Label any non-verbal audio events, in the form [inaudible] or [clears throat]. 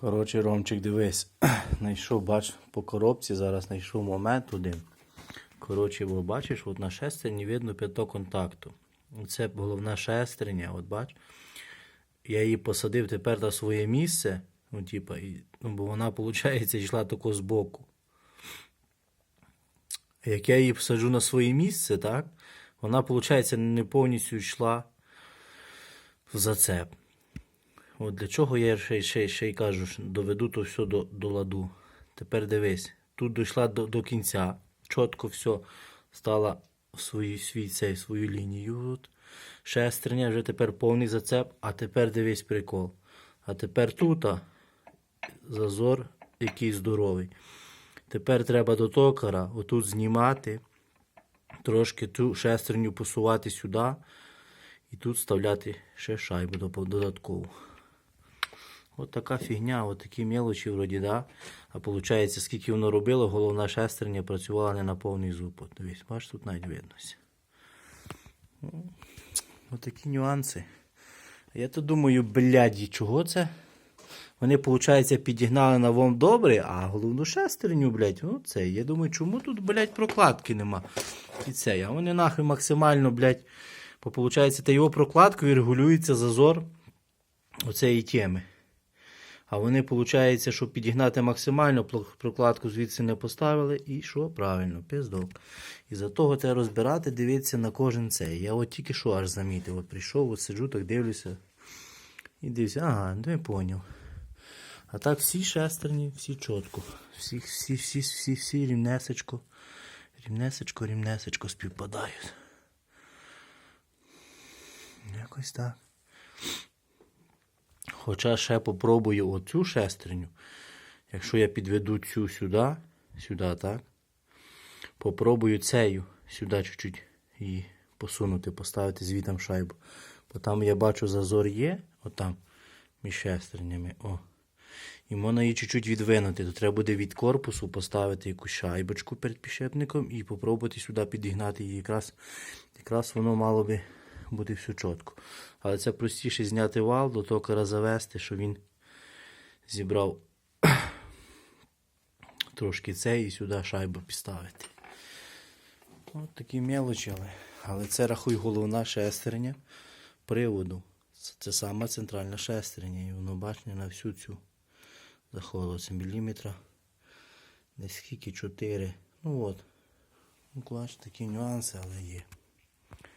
Коротше, Ромчик, дивись. [clears throat] Знайшов, бач, по коробці зараз знайшов момент один. Коротше, бо бачиш, от на шестерні видно п'яток контакту. Це головна шестерня, от бач. Я її посадив тепер на своє місце. Ну, типа, ну, бо вона, виходить, йшла тако збоку. Як я її посаджу на своє місце, так, вона, виходить, не повністю йшла в зацеп. От для чого я ще, ще, ще й кажу, що доведу то все до, до ладу. Тепер дивись, тут дійшла до, до кінця, чітко все стала в свою, свій, цей, свою лінію. От. Шестерня вже тепер повний зацеп, а тепер дивись прикол. А тепер тут зазор який здоровий. Тепер треба до токара отут знімати, трошки ту шестерню посувати сюди і тут вставляти ще шайбу додаткову. От така фігня, от такі мелочі вроді, да? А виходить, скільки воно робило, головна шестерня працювала не на повний зуб. От, дивись, бачиш, тут навіть виднося. Ну, От такі нюанси. Я то думаю, бляді, чого це? Вони, виходить, підігнали на вом добре, а головну шестерню, блядь, ну це. Я думаю, чому тут, блядь, прокладки нема? І це. А вони нахуй максимально, блядь, виходить, та його прокладкою регулюється зазор оцеї теми. А вони, виходить, щоб підігнати максимально, прокладку звідси не поставили. І що? Правильно, пиздок. І за того треба розбирати, дивитися на кожен цей. Я от тільки що аж замітив. От прийшов, от сиджу, так дивлюся. І дивлюся, ага, не поняв. А так всі шестерні, всі чітко. Всі, всі, всі, всі, всі рівнесечко. Рівнесечко, рівнесечко співпадають. Якось так. Хоча ще попробую оцю шестерню. Якщо я підведу цю сюди, сюди, так. Попробую цею сюди чуть-чуть її посунути, поставити звітом шайбу. Бо там я бачу зазор є, отам, між шестернями. О. І можна її чуть-чуть відвинути. То треба буде від корпусу поставити якусь шайбочку перед підшипником і попробувати сюди підігнати її. Якраз, якраз воно мало би бути все чітко. Але це простіше зняти вал, до токара завести, щоб він зібрав [clears throat] трошки це і сюди шайбу підставити. От такі мелочі, але, але це рахуй головна шестерня приводу. Це, це сама центральна шестерня. І воно бачне на всю цю заходило. Це міліметра. Десь скільки 4. Ну от. Ну, бач, такі нюанси, але є.